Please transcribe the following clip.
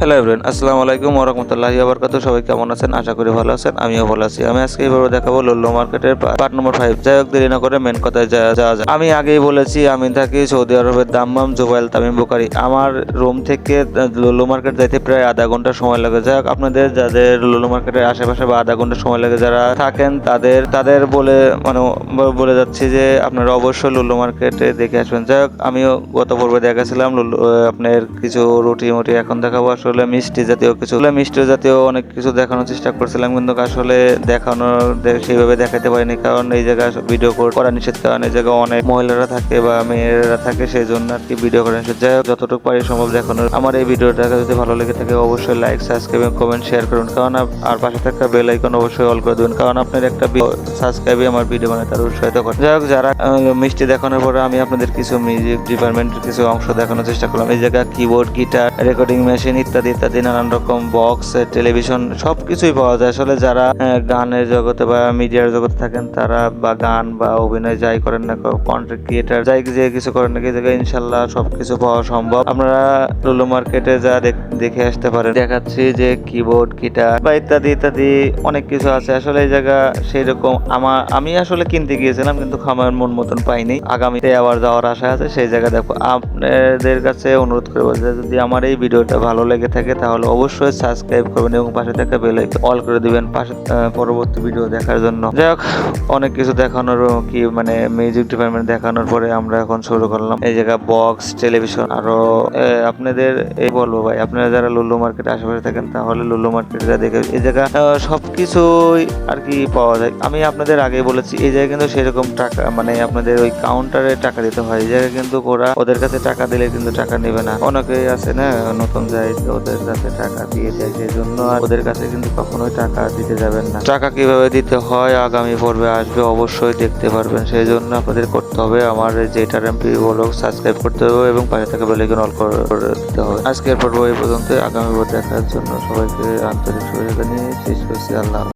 Hello everyone আসসালামু আলাইকুম ওরহমতুল্লাহি আবরকাত সবাই কেমন আছেন? আশা করি ভালো আছেন, আমিও ভালো আছি। আমি আজকে এইভাবে দেখাবো লল্লো মার্কেটের পার্ট নম্বর ফাইভ যাই হোক, দেরি না করে মেন কথায় যাওয়া যাক। আমি আগেই বলেছি, আমি থাকি সৌদি আরবের দাম্মাম জুবাইল তামিম বুকারি আমার রুম থেকে লল্লো মার্কেট যাইতে প্রায় আধা ঘণ্টা সময় লাগে। যাই হোক, আপনাদের, যাদের লল্লো মার্কেটের আশেপাশে বা আধা ঘণ্টা সময় লাগে যারা থাকেন, তাদের তাদের বলে মানে বলে যাচ্ছি যে আপনারা অবশ্যই লুল্লু মার্কেটে দেখে আসবেন। যাই হোক, আমিও গত পর্বে দেখাছিলাম আপনার কিছু রুটি মুটি এখন দেখাবো। আসলে মিষ্টি জাতীয় কিছু। আসলে মিষ্টি জাতীয় অনেক কিছু দেখানোর চেষ্টা করছিলাম, কিন্তু আসলে দেখানো সেইভাবে দেখাতে পারিনি, কারণ এই জায়গায় ভিডিও করা নিষেধ, কারণ এই জায়গায় অনেক মহিলারা থাকে বা মেয়েরা থাকে সেই জন্য আর কি ভিডিও করা নিষেধ। যাই হোক, যতটুকু পারি সম্ভব দেখানোর। আমার এই ভিডিওটা যদি ভালো লেগে থাকে, অবশ্যই লাইক সাবস্ক্রাইব এবং কমেন্ট শেয়ার করুন, কারণ আর পাশে থাকা বেল আইকন অবশ্যই অল করে দেবেন, কারণ আপনার একটা সাবস্ক্রাইবে আমার ভিডিও বানাতে তার উৎসাহিত করে। যাই হোক, যারা মিষ্টি দেখানোর পরে আমি আপনাদের কিছু মিউজিক ডিপার্টমেন্টের কিছু অংশ দেখানোর চেষ্টা করলাম। এই জায়গায় কিবোর্ড গিটার রেকর্ডিং মেশিন ইত্যাদি ইত্যাদি ইত্যাদি, নানান রকম বক্স টেলিভিশন সব কিছুই পাওয়া যায়। আসলে যারা গানের জগতে বা মিডিয়ার জগতে থাকেন, তারা বা গান বা অভিনয় যাই করেন না কন্টেন্ট ক্রিয়েটার যাই যে কিছু করেন না এই জায়গায় ইনশাল্লাহ সব কিছু পাওয়া সম্ভব। আপনারা লুলু মার্কেটে যা দেখে আসতে পারেন। দেখাচ্ছি যে কিবোর্ড গিটার বা ইত্যাদি ইত্যাদি অনেক কিছু আছে। আসলে এই জায়গা সেই রকম আমার আমি আসলে কিনতে গিয়েছিলাম, কিন্তু আমার মন মতন পাইনি। আগামীতে আবার যাওয়ার আশা আছে, সেই জায়গা দেখো। আপনাদের কাছে অনুরোধ করব যে যদি আমার এই ভিডিওটা ভালো লেগে থাকে তাহলে অবশ্যই সাবস্ক্রাইব করবেন এবং পাশে থাকা বেল অল করে দিবেন পাশে পরবর্তী ভিডিও দেখার জন্য। যাই হোক, অনেক কিছু দেখানোর, কি মানে মিউজিক ডিপার্টমেন্ট দেখানোর পরে আমরা এখন শুরু করলাম। এই জায়গা বক্স টেলিভিশন আরও আপনাদের এই বলব ভাই, আপনারা যারা লুলু মার্কেট আশেপাশে থাকেন তাহলে লুলু মার্কেট যা দেখে এই জায়গা সবকিছুই আর কি পাওয়া যায়। আমি আপনাদের আগে বলেছি, এই জায়গায় কিন্তু সেরকম টাকা মানে আপনাদের ওই কাউন্টারে টাকা দিতে হয়। এই জায়গায় কিন্তু ওরা ওদের কাছে টাকা দিলে কিন্তু টাকা নেবে না। অনেকেই আছে না, নতুন যায় তো ওদের কাছে টাকা দিয়ে দেয় সেই জন্য ওদের কাছে কিন্তু কখনোই টাকা দিতে যাবেন না। টাকা কীভাবে দিতে হয়, আগামী পর্বে আসবে, অবশ্যই দেখতে পারবেন। সেই জন্য আপনাদের করতে হবে আমার যেটার এমপি ব্লগ সাবস্ক্রাইব করতে হবে এবং পাশে থাকা বেলাইকন অল করে দিতে হবে। আজকের পর্ব এই পর্যন্ত আগামী পর্ব দেখার জন্য সবাইকে আন্তরিক শুভেচ্ছা নিয়ে শেষ করছি। আল্লাহ।